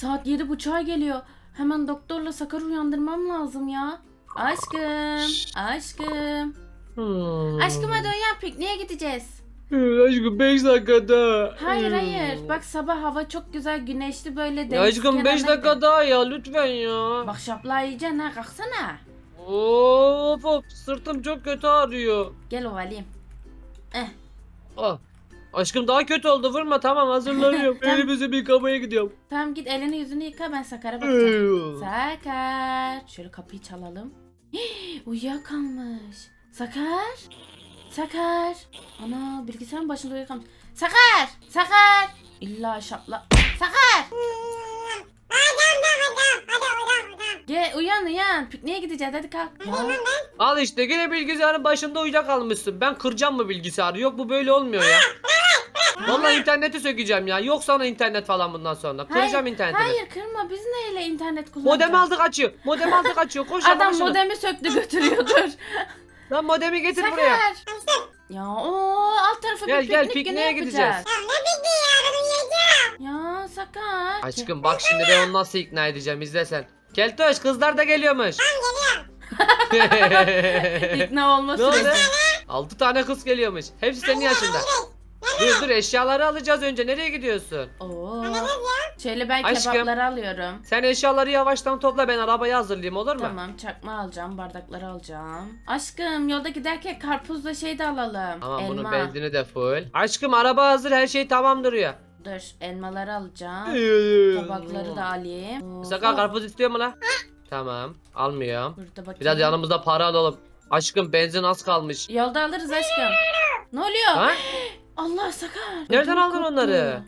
Saat yedi buçuğa geliyor. Hemen doktorla Sakar'ı uyandırmam lazım ya. Aşkım, aşkım. Hmm. Aşkım hadi uyan pikniğe gideceğiz. Hı, Aşkım 5 dakikada. Hayır Hmm. hayır. Bak sabah hava çok güzel güneşli böyle Ya deniz aşkım 5 kenarına dakika daha ya lütfen ya. Bak şapla yiyeceksin ha kalksana. Of of sırtım çok kötü ağrıyor. Gel ovalayayım. Eh. Ah. Aşkım daha kötü oldu vurma tamam hazırlanıyorum. Tamam. Elimizi bir yıkamaya gidiyorum. Tamam git elini yüzünü yıka ben Sakar'a bakacağım. Sakar. Şöyle kapıyı çalalım. Uyuyakalmış. Sakar. Sakar. Ana bilgisayarın başında uyuyakalmış. Sakar. Sakar. İlla şapla. Sakar. Gel uyan uyan. Pikniğe gideceğiz hadi kalk. Ya, Al işte yine bilgisayarın başında uyuyakalmışsın. Ben kıracağım mı bilgisayarı? Yok bu böyle olmuyor ya. Vallahi interneti sökeceğim ya. Yok sana internet falan bundan sonra. Kıracağım internetini. hayır kırma biz neyle internet kullanacağız? Modemi aldı kaçıyor. Modemi aldı kaçıyor. Koş Adam yavaş modemi söktü götürüyordur. Lan modemi getir buraya. Sakar. Ya o alt tarafı Gel, bir gel, piknik pikniğe gideceğiz. yapacağız. Ya Sakar. Aşkım bak şimdi ben onu nasıl ikna edeceğim izle sen. Keltoş kızlar da geliyormuş. İkna olma ne oldu? süresi. 6 tane kız geliyormuş. Hepsi senin yaşında. Dur dur eşyaları alacağız önce. Nereye gidiyorsun? Oo. Şöyle ben Aşkım. kebapları alıyorum. Sen eşyaları yavaştan topla ben arabayı hazırlayayım olur mu? Tamam çakma alacağım, bardakları alacağım. Aşkım yolda giderken karpuzla şey de alalım. Tamam bunun Elma. benzini de full. Aşkım araba hazır her şey tamam duruyor. Dur elmaları alacağım. Tabakları da alayım. Sakar Oo, karpuz istiyor mu lan? Tamam almıyorum. Burada bakayım. Biraz yanımızda para alalım. Aşkım benzin az kalmış. Yolda alırız aşkım. Ne oluyor? Ha? Allah sakar. Nereden Ödüm aldın koptu. onları?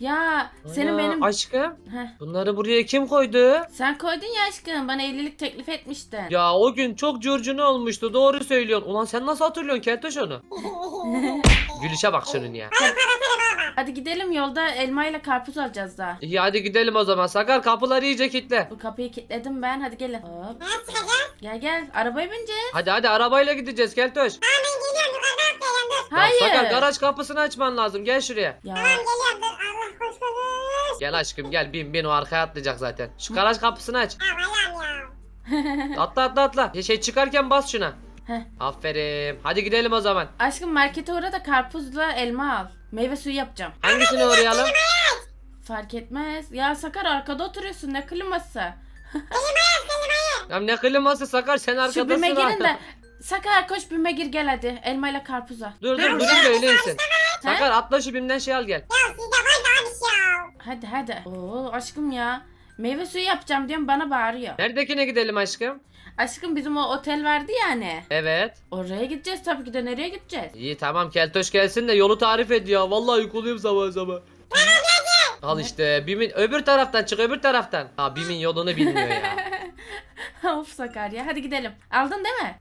Ya senin Ana, benim... Aşkım Heh, bunları buraya kim koydu? sen koydun ya aşkım. Bana evlilik teklif etmiştin. Ya o gün çok curcuna olmuştu doğru söylüyorsun. Ulan sen nasıl hatırlıyorsun Keltoş onu? Gülüşe bak şunun ya. Hadi gidelim yolda elmayla karpuz alacağız daha. İyi hadi gidelim o zaman. Sakar kapıları iyice kilitle. Bu kapıyı kilitledim ben. Hadi gelin. Hop. Gel gel. Arabaya bineceğiz. Hadi hadi arabayla gideceğiz Keltoş. Ya Hayır. Sakar garaj kapısını açman lazım. Gel şuraya. Ya Gel aşkım gel bin bin o arkaya atlayacak zaten. Şu garaj kapısını aç. Atla atla atla. Ya Şey çıkarken bas şuna. Heh. Aferin. Hadi gidelim o zaman. aşkım markete uğra da karpuzla elma al. Meyve suyu yapacağım. Hangisini uğrayalım? Fark etmez. Ya Sakar arkada oturuyorsun ne kliması. Ya ne kliması Sakar sen Şu arkadasın. bime ha. girin de. Sakar koş bime gir gel hadi. Elmayla karpuza. Dur dur dur da öyle insin. Sakar atla şu bimden şey al gel. Hadi hadi. Oo aşkım ya. Meyve suyu yapacağım diyorum bana bağırıyor. Neredekine gidelim aşkım? Aşkım bizim o otel vardı ya hani. Evet. Oraya gideceğiz tabii ki de nereye gideceğiz? İyi tamam Keltoş gelsin de yolu tarif et ya. Vallahi yıkılıyım sabah sabah. Al işte Bim'in öbür taraftan çık öbür taraftan. Ha Bim'in yolunu bilmiyor ya. of Sakar ya hadi gidelim. Aldın değil mi?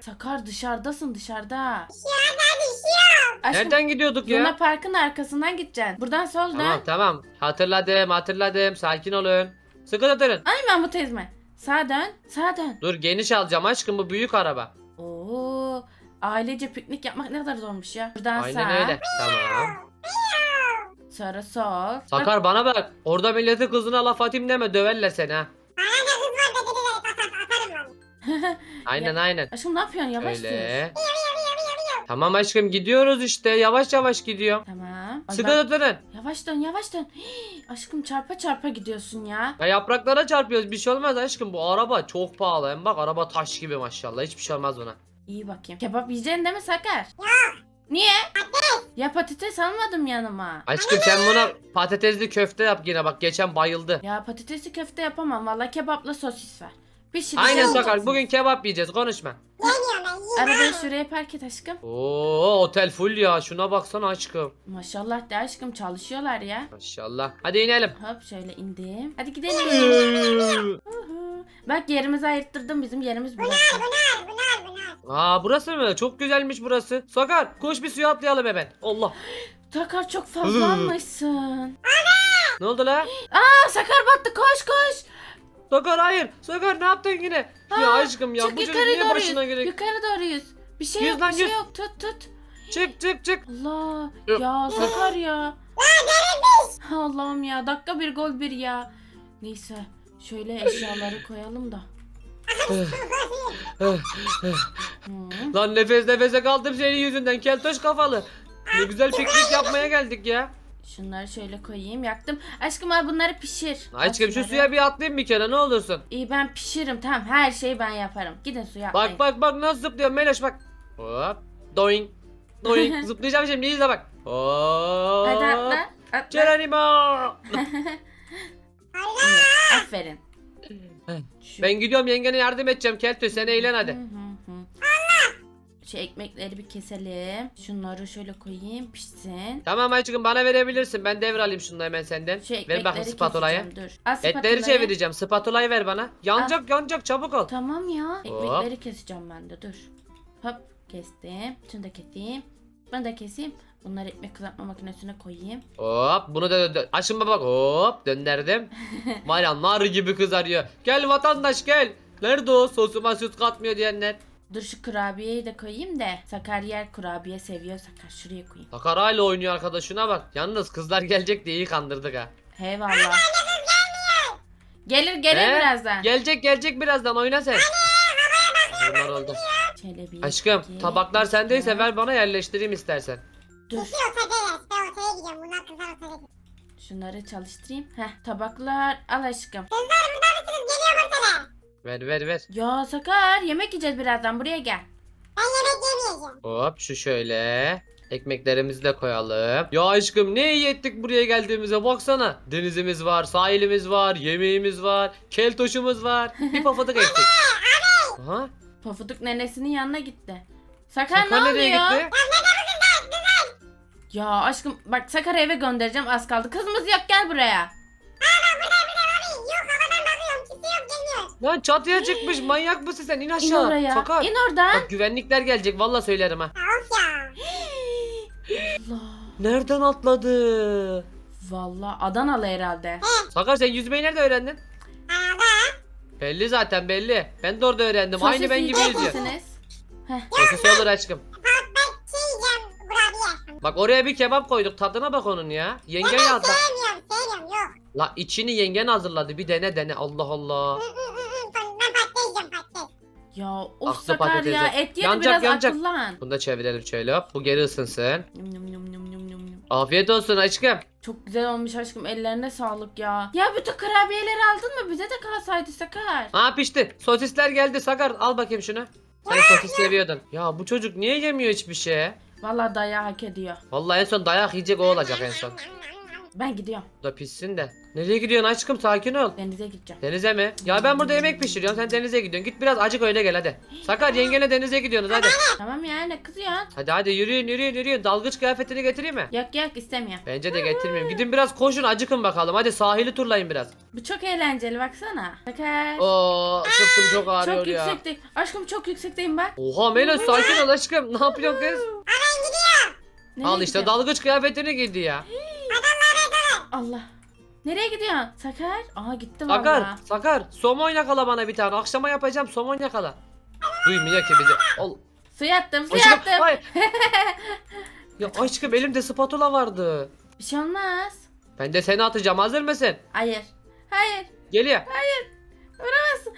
Sakar dışarıdasın dışarıda. Aşkım, Nereden gidiyorduk Luna ya? Park'ın arkasından gideceksin. Buradan sol Tamam tamam. Hatırladım hatırladım. Sakin olun. Sıkı tutun. Ay Mahmut Ezme. Sağa dön. Sağa dön. Dur geniş alacağım aşkım bu büyük araba. Oo, ailece piknik yapmak ne kadar zormuş ya. Buradan Aynen sağa. öyle. Tamam. Sonra sol. Sakar bana bak. Orada millete kızına laf atayım deme döverler seni ha. Aynen aynen. aşkım ne yapıyorsun yavaş. Öyle. Tamam aşkım gidiyoruz işte. Yavaş yavaş gidiyorum. Tamam. Ay Sıkı bak- tutunun. Yavaş dön yavaş dön. Hii, aşkım çarpa çarpa gidiyorsun ya. Ya yapraklara çarpıyoruz. Bir şey olmaz aşkım. Bu araba çok pahalı. Hem bak araba taş gibi maşallah. Hiçbir şey olmaz buna. İyi bakayım. Kebap yiyeceksin değil mi Sakar? Niye? Ya patates almadım yanıma. Aşkım sen buna patatesli köfte yap yine bak. Geçen bayıldı. Ya patatesli köfte yapamam. Valla kebapla sosis ver. Pişir. Aynen pişir. Sakar. Bugün kebap yiyeceğiz. Konuşma. Arabayı şuraya park et aşkım. Oo otel full ya. Şuna baksana aşkım. Maşallah de aşkım çalışıyorlar ya. Maşallah. Hadi inelim. Hop şöyle indim. Hadi gidelim. Uhu. Bak yerimizi ayırttırdım bizim yerimiz burası. Aa burası mı? Çok güzelmiş burası. Sakar koş bir suya atlayalım hemen. Allah. Sakar çok fazla almışsın. Ne oldu la? Aa Sakar battı koş koş. Sakar hayır. Sakar ne yaptın yine? ya aşkım ya bu çocuk niye başına yüz. gerek? Yukarı doğru yüz. Bir şey Yüz yok lan, bir şey yüz. yok tut tut. Çık çık çık. Allah Yok. ya Sakar ya. Allah'ım ya dakika bir gol bir ya. Neyse şöyle eşyaları koyalım da. Lan nefes nefese kaldım senin yüzünden keltoş kafalı. Ne güzel piknik yapmaya geldik ya. Şunları şöyle koyayım yaktım. Aşkım al bunları pişir. Aşkım şu suya bir atlayayım bir kere ne olursun. İyi ben pişiririm tamam her şeyi ben yaparım. Gidin suya atlayın. Bak bak bak nasıl zıplıyor Meloş bak. Hop. Doing. Doing. Zıplayacağım şimdi izle bak. Hop. Hadi atla. Atla. Geronimo. Aferin. Ben gidiyorum yengene yardım edeceğim Keltoş sen eğlen hadi. Hı hı. Şu ekmekleri bir keselim. Şunları şöyle koyayım pişsin. Tamam aşkım bana verebilirsin. Ben devralayım şunu hemen senden. Şu Ver ekmekleri bakayım spatulayı. keseceğim dur. Al Etleri spatulayı. çevireceğim. Spatulayı ver bana. Yanacak yanacak çabuk ol. Tamam ya. Ekmekleri keseceğim ben de dur. Hop kestim. Şunu da keseyim. Bunu da keseyim. Bunları ekmek kızartma makinesine koyayım. Hop bunu da dö- açın bak hop döndürdüm. Var ya nar gibi kızarıyor. Gel vatandaş gel. Nerede o sosuma süt katmıyor diyenler? Dur şu kurabiyeyi de koyayım da Sakar yer kurabiye seviyor Sakar şuraya koyayım. Sakar hala oynuyor arkadaşına bak. Yalnız kızlar gelecek diye iyi kandırdık ha. He valla. Gelir gelir He? birazdan. Gelecek gelecek birazdan oyna sen. Bunlar oldu. Şöyle bir Aşkım iki, tabaklar üç, sendeyse dört. ver bana yerleştireyim istersen. Dur. Ben gidiyorum. Bunlar kızlar şunları çalıştırayım. Heh tabaklar al aşkım. Kızlar burada. Ver ver ver. Ya Sakar yemek yiyeceğiz birazdan buraya gel. Ben yemek yemeyeceğim. Hop şu şöyle. Ekmeklerimizi de koyalım. Ya aşkım ne iyi ettik buraya geldiğimize baksana. Denizimiz var, sahilimiz var, yemeğimiz var, keltoşumuz var. Bir pofuduk ektik. Aha. Pofuduk nenesinin yanına gitti. Sakar, Sakar ne nereye oluyor? gitti? Ya aşkım bak Sakar'ı eve göndereceğim az kaldı. Kızımız yok gel buraya. Yok havadan bakıyorum. Kimse yok gelmiyor. Lan çatıya çıkmış manyak mısın sen in İn aşağı. oraya. Sakar. İn oradan. Bak güvenlikler gelecek valla söylerim ha. Ya of ya. Allah. Nereden atladı? Valla Adanalı herhalde. Sakar sen yüzmeyi nerede öğrendin? Arada. Belli zaten belli. Ben de orada öğrendim. Aynı ben gibi yüzüyor. misiniz? Sosis olur aşkım. Ben şey yiyeceğim. Kurabiye. Bak oraya bir kebap koyduk. Tadına bak onun ya. Yengen. Sevmiyorum. La içini yengen hazırladı. Bir dene dene. Allah Allah. Ben. Ya of Aklı Sakar patatesi. ya et yedi Yanacak, biraz yanacak. akıllan. Bunu da çevirelim şöyle hop. Bu geri ısınsın. Yum, yum, yum, yum, yum, yum, yum. Afiyet olsun aşkım. Çok güzel olmuş aşkım ellerine sağlık ya. Ya bütün kurabiyeleri aldın mı? Bize de kalsaydı Sakar. Ha pişti. Sosisler geldi. Sakar al bakayım şunu. Sen sosis seviyordun. Ya bu çocuk niye yemiyor hiçbir şey? Valla dayağı hak ediyor. Vallahi en son dayak yiyecek o olacak en son. Ben gidiyorum. Bu da pişsin de. Nereye gidiyorsun aşkım? Sakin ol. Denize gideceğim. Denize mi? Ya ben burada yemek pişiriyorum. Sen denize gidiyorsun. Git biraz acık öyle gel hadi. Sakar yengene denize gidiyorsunuz hadi. Tamam ya ne kızıyorsun? Hadi hadi yürüyün yürüyün yürüyün. Dalgıç kıyafetini getireyim mi? Yok yok istemiyorum. Bence de getirmeyeyim. Gidin biraz koşun acıkın bakalım. Hadi sahili turlayın biraz. Bu çok eğlenceli baksana. Sakar. Oo sırtım çok ağrıyor çok ya. yüksekte. Aşkım çok yüksekteyim bak. Oha Melis sakin ol aşkım. Ne yapıyorsun kız? Nereye Al işte gidiyorsun? dalgıç kıyafetini giydi ya. Allah. Nereye gidiyorsun? Sakar. Aha gitti Sakar, valla. Sakar. Somon yakala bana bir tane. Akşama yapacağım somon yakala. Duymuyor ki bizi. Ol. Suya attım suya Aşkım, attım. ay. ya aşkım elimde spatula vardı. Bir şey olmaz. Ben de seni atacağım. Hazır mısın? Hayır. Hayır. Geliyor. Vuramazsın.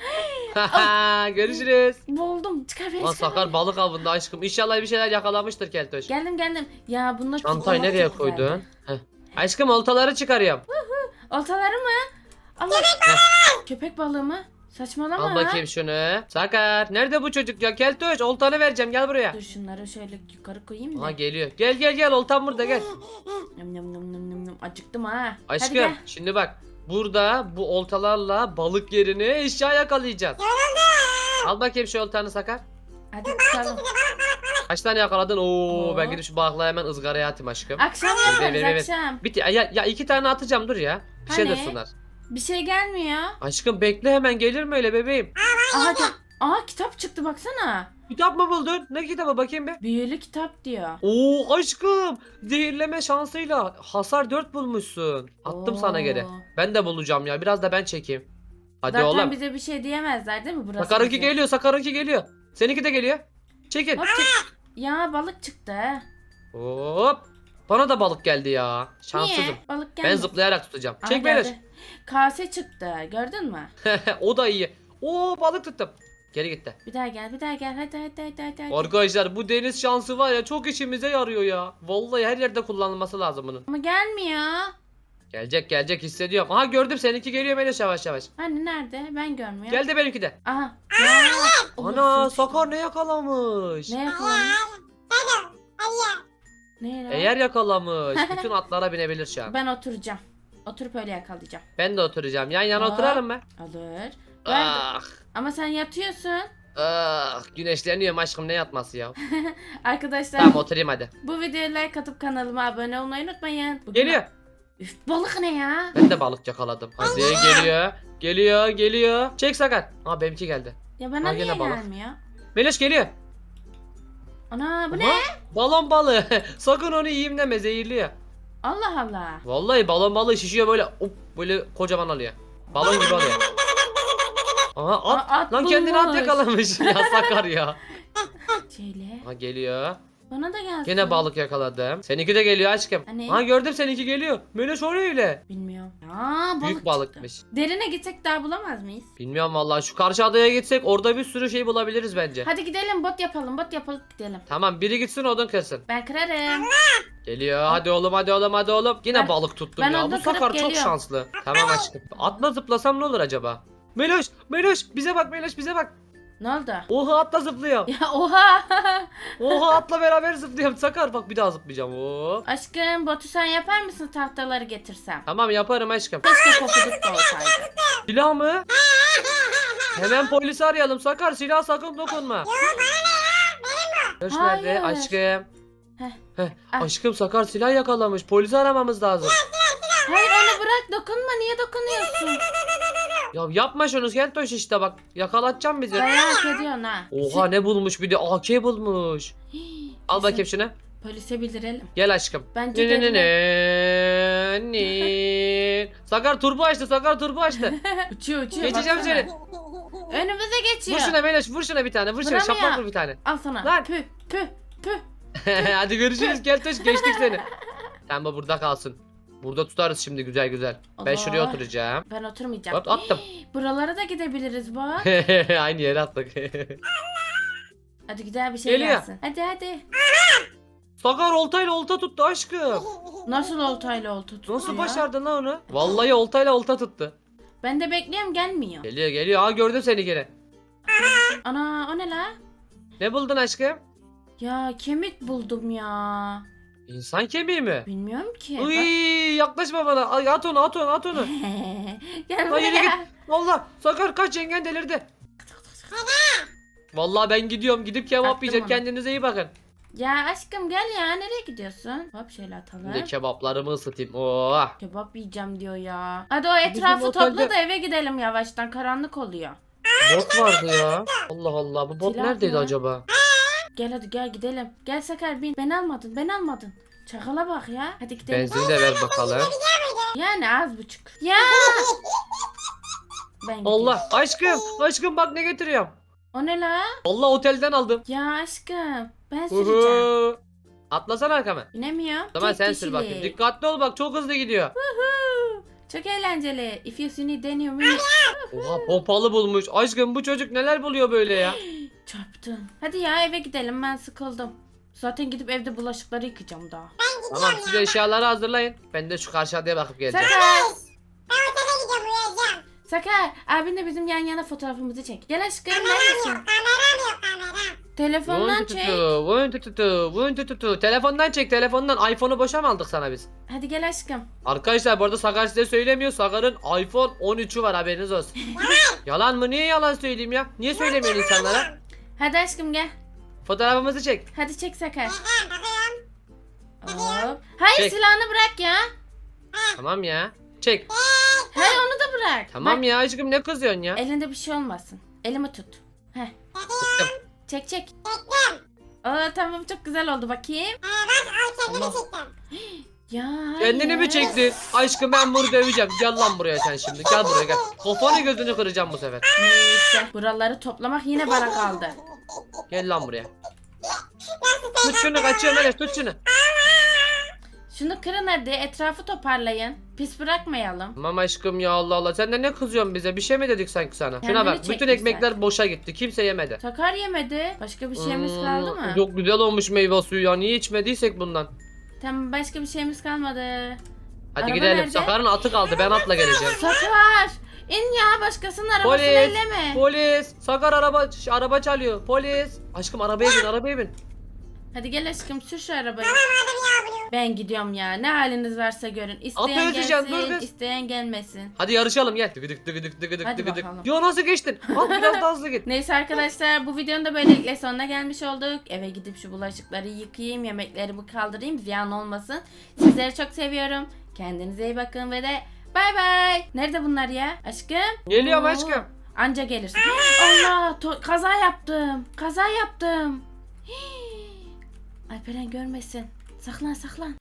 Görüşürüz. Buldum. Çıkar beni Lan çıkar Sakar beni. balık avında aşkım. İnşallah bir şeyler yakalamıştır keltoş. Geldim geldim. Ya bunlar Çantayı tutulmak nereye çok koydun? Heh. Aşkım oltaları çıkarıyorum. Oltaları mı? Allah. Köpek balığı mı? Saçmalama. Al bakayım şunu. Sakar. Nerede bu çocuk ya? Keltoş oltanı vereceğim gel buraya. Dur şunları şöyle yukarı koyayım da. Aha geliyor. Gel gel gel oltan burada gel. Yum yum yum yum yum yum. Acıktım ha. Hadi Aşkım gel. şimdi bak. Burada bu oltalarla balık yerine eşya yakalayacağız. Al bakayım şu oltanı Sakar. Hadi çıkalım. Kaç tane yakaladın? Oo, Oo. ben gidip şu balıkları hemen ızgaraya atayım aşkım. Akşam yaparız ver, ver. akşam. Bitti. Ya, ya iki tane atacağım dur ya. Bir şey Hani? dursunlar. Bir şey gelmiyor. Aşkım bekle hemen gelir mi öyle bebeğim? Aha, ki- Aha kitap çıktı baksana. Kitap mı buldun? Ne kitabı bakayım bir. Büyülü kitap diyor. Oo aşkım. Zehirleme şansıyla hasar 4 bulmuşsun. Attım sana Oo. geri. Ben de bulacağım ya. Biraz da ben çekeyim. Hadi Zaten oğlum. bize bir şey diyemezler değil mi burası? Sakarınki bizim? geliyor. Sakarınki geliyor. Seninki de geliyor. Çekin. Hop, çık- Ya balık çıktı. Hop. Bana da balık geldi ya. Şanssızım. Niye? Balık Ben gelmedi. zıplayarak tutacağım. Aha, Çek geldi. Kase çıktı. Gördün mü? o da iyi. Oo balık tuttum. Geri gitti. Bir daha gel, bir daha gel. Hadi hadi hadi hadi. hadi. Arkadaşlar bu deniz şansı var ya çok işimize yarıyor ya. Vallahi her yerde kullanılması lazım bunun. Ama gelmiyor. Gelecek gelecek hissediyorum. Aha gördüm seninki geliyor Meloş yavaş yavaş. Hani nerede? Ben görmüyorum. Geldi benimki de. Aha. Ya. Ana Sakar ne yakalamış? Ne yakalamış? Ne lan? Eğer yakalamış. Bütün atlara binebilir şu an. Ben oturacağım. Oturup öyle yakalayacağım. Ben de oturacağım. Yan yana Aa. oturalım mı? Alır. Ver. Ah, Ama sen yatıyorsun. ah, güneşleniyorum aşkım ne yatması ya. Arkadaşlar Tamam oturayım hadi. bu videoya like atıp kanalıma abone olmayı unutmayın. Bugün... Geliyor. Üf balık ne ya? Ben de balık yakaladım. Hadi geliyor. Geliyor geliyor. Çek Sakar. Aa benimki geldi. Ya bana Ha, niye gene balık. gelmiyor? Meloş geliyor. Ana bu Aha, ne? Balon balığı. Sakın onu yiyeyim deme zehirliyor. Allah Allah. Vallahi balon balığı şişiyor böyle hop böyle kocaman alıyor. Balon gibi alıyor. Aha at. Aa, at Lan kendini at bulmuş. yakalamış. ya Sakar ya. Şöyle. Ha geliyor. Bana da gelsin. Gene balık yakaladım. Seninki de geliyor aşkım. Hani? Ha gördüm seninki geliyor. Meloş o ne öyle? Bilmiyorum. Aa balık Büyük çıktı. balıkmış. Derine gitsek daha bulamaz mıyız? Bilmiyorum vallahi şu karşı adaya gitsek orada bir sürü şey bulabiliriz bence. Hadi gidelim bot yapalım bot yapalım gidelim. Tamam biri gitsin odun kırsın. Ben kırarım. Geliyor hadi oğlum hadi oğlum hadi oğlum. Yine Ben- balık tuttum ben ya. Bu kırıp çok şanslı. Tamam aşkım. Atla zıplasam ne olur acaba? Meloş Meloş bize bak Meloş bize bak. Ne oldu? Oha atla zıplıyor. Ya oha. Oha atla beraber zıplıyorum. Sakar bak bir daha zıplayacağım. Oo. Aşkım botu sen yapar mısın tahtaları getirsem? Tamam yaparım aşkım. Keşke pofuduk da olsaydı. Silah mı? Hemen polisi arayalım. Sakar silah sakın dokunma. Nerede? Hayır. Aşkım. Heh. Heh, Ah. Aşkım Sakar silah yakalamış. Polisi aramamız lazım. Hayır onu bırak dokunma niye dokunuyorsun? Ya yapma şunu Keltoş işte bak. Yakalatacağım bizi. Dayak ediyorsun ha. Oha ne bulmuş bir de AK bulmuş. Hii, Al bakayım şunu. Polise bildirelim. Gel aşkım. Bence Ne ne ne ne ne. Sakar turbo açtı Sakar turbo açtı. Uçuyor uçuyor. Geçeceğim baksana. seni. Önümüze geçiyor. Vur şuna Meloş vur şuna bir tane vur şuna şaplak vur bir tane. Al sana. Lan. Püh püh püh. Hadi görüşürüz Keltoş geçtik seni. Sen bu burada kalsın. Burada tutarız şimdi güzel güzel. Ben Allah. şuraya oturacağım. Ben oturmayacağım. Hop attım. Buralara da gidebiliriz bak. Aynı yere attık. Hadi güzel bir şey Geliyor. gelsin. Hadi hadi. Sakar oltayla olta tuttu aşkım. Nasıl oltayla olta tuttu Nasıl başardın lan onu? Vallahi oltayla olta tuttu. Ben de bekliyorum gelmiyor. Geliyor geliyor. Aa gördüm seni gene. Ana o ne la? Ne buldun aşkım? Ya kemik buldum ya. İnsan kemiği mi? Bilmiyorum ki. Uy yaklaşma bana. Ay, at onu at onu at onu. Gel Hayır, buraya. Valla Sakar kaç yengen delirdi. Vallahi ben gidiyorum. Gidip kebap Attım yiyeceğim. onu. Kendinize iyi bakın. Ya aşkım gel ya nereye gidiyorsun? Hop şöyle atalım. kebaplarımı ısıtayım. Oh. Kebap yiyeceğim diyor ya. Hadi o etrafı otelde- topla da eve gidelim yavaştan karanlık oluyor. Bot vardı ya. Allah Allah bu bot Silah neredeydi mı? acaba? Gel hadi gel gidelim. Gel Sakar bin. Ben almadın ben almadın. Çakala bak ya. Hadi gidelim. Benzini de ver bakalım. Yani az buçuk. Ya. Ben gidiyorum. Allah aşkım aşkım bak ne getiriyorum. O ne la? Allah otelden aldım. Ya aşkım. Ben süreceğim. Uhu. Atlasana arkama. Zaman Tek sen sür bakayım. kişilik. Dikkatli ol bak çok hızlı gidiyor. Çok eğlenceli. If you need deniyor mu? Oha pompalı bulmuş. Aşkım bu çocuk neler buluyor böyle ya. Çarptım. Hadi ya eve gidelim ben sıkıldım. Zaten gidip evde bulaşıkları yıkayacağım daha. Tamam siz eşyaları hazırlayın. Ben de şu karşı adaya bakıp geleceğim. Sakar. Ben otele gidiyorum uyuyacağım. Sakar. Abinle bizim yan yana fotoğrafımızı çek. Gel aşkım Kameram neredesin? yok kameram yok kameram. Telefondan Vun çek. tututu, vun tututu, vun tututu. Telefondan çek telefondan. iPhone'u boşa mı aldık sana biz? Hadi gel aşkım. Arkadaşlar bu arada Sakar size söylemiyor. Sakar'ın iPhone 13'ü var haberiniz olsun. yalan mı? Niye yalan söyleyeyim ya? Niye söylemiyorsun insanlara? Hadi aşkım gel. Fotoğrafımızı çek. Hadi çek Sakar. Bakıyorum. Hop. Hayır Çek. silahını bırak ya. Tamam ya. Çek. Hayır onu da bırak. Tamam Bak, ya aşkım ne kızıyorsun ya? Elinde bir şey olmasın. Elimi tut. Heh. Sıktım. Çek çek. Çektim. Aa tamam çok güzel oldu bakayım. Ee, bak al kendimi Allah. çektim. Ya Kendini mi çektin? Aşkım ben bunu döveceğim. Gel lan buraya sen şimdi. Gel buraya gel. Kafanı gözünü kıracağım bu sefer. Neyse. Buraları toplamak yine bana kaldı. Gel lan buraya. Tut şunu kaçıyor Melis tut şunu. Şunu kırın hadi etrafı toparlayın. Pis bırakmayalım. Tamam aşkım ya Allah Allah. Sen de ne kızıyorsun bize? Bir şey mi dedik sanki sana? Şuna Kendini bak. Bütün ekmekler boşa gitti. Kimse yemedi. Sakar yemedi. Başka bir şeyimiz Hmm, kaldı mı? Çok güzel olmuş meyve suyu ya. Niye içmediysek bundan? Tamam başka bir şeyimiz kalmadı. Hadi Araba gidelim. nerede? Sakar'ın atı kaldı. Ben atla geleceğim. Sakar! İn ya başkasının arabasını Polis! elleme. Polis! Sakar araba ş- araba çalıyor. Polis! Aşkım arabaya bin, arabaya bin. Hadi gel aşkım sür şu arabayı. Ben gidiyorum ya. Ne haliniz varsa görün. İsteyen özleyeceksin, dur gelsin, kız. isteyen gelmesin. Hadi yarışalım gel. Tıgıdık tıgıdık tıgıdık Hadi tıgıdık. bakalım. Yo nasıl geçtin? At biraz daha hızlı git. Neyse arkadaşlar bu videonun da böylelikle sonuna gelmiş olduk. Eve gidip şu bulaşıkları yıkayayım, yemekleri bu kaldırayım ziyan olmasın. Sizleri çok seviyorum. Kendinize iyi bakın ve de bay bay. Nerede bunlar ya? Aşkım? Geliyorum Oo, aşkım. Anca gelirsin. Allah kaza yaptım. Kaza yaptım. Hii. Alperen görmesin. Saklan saklan.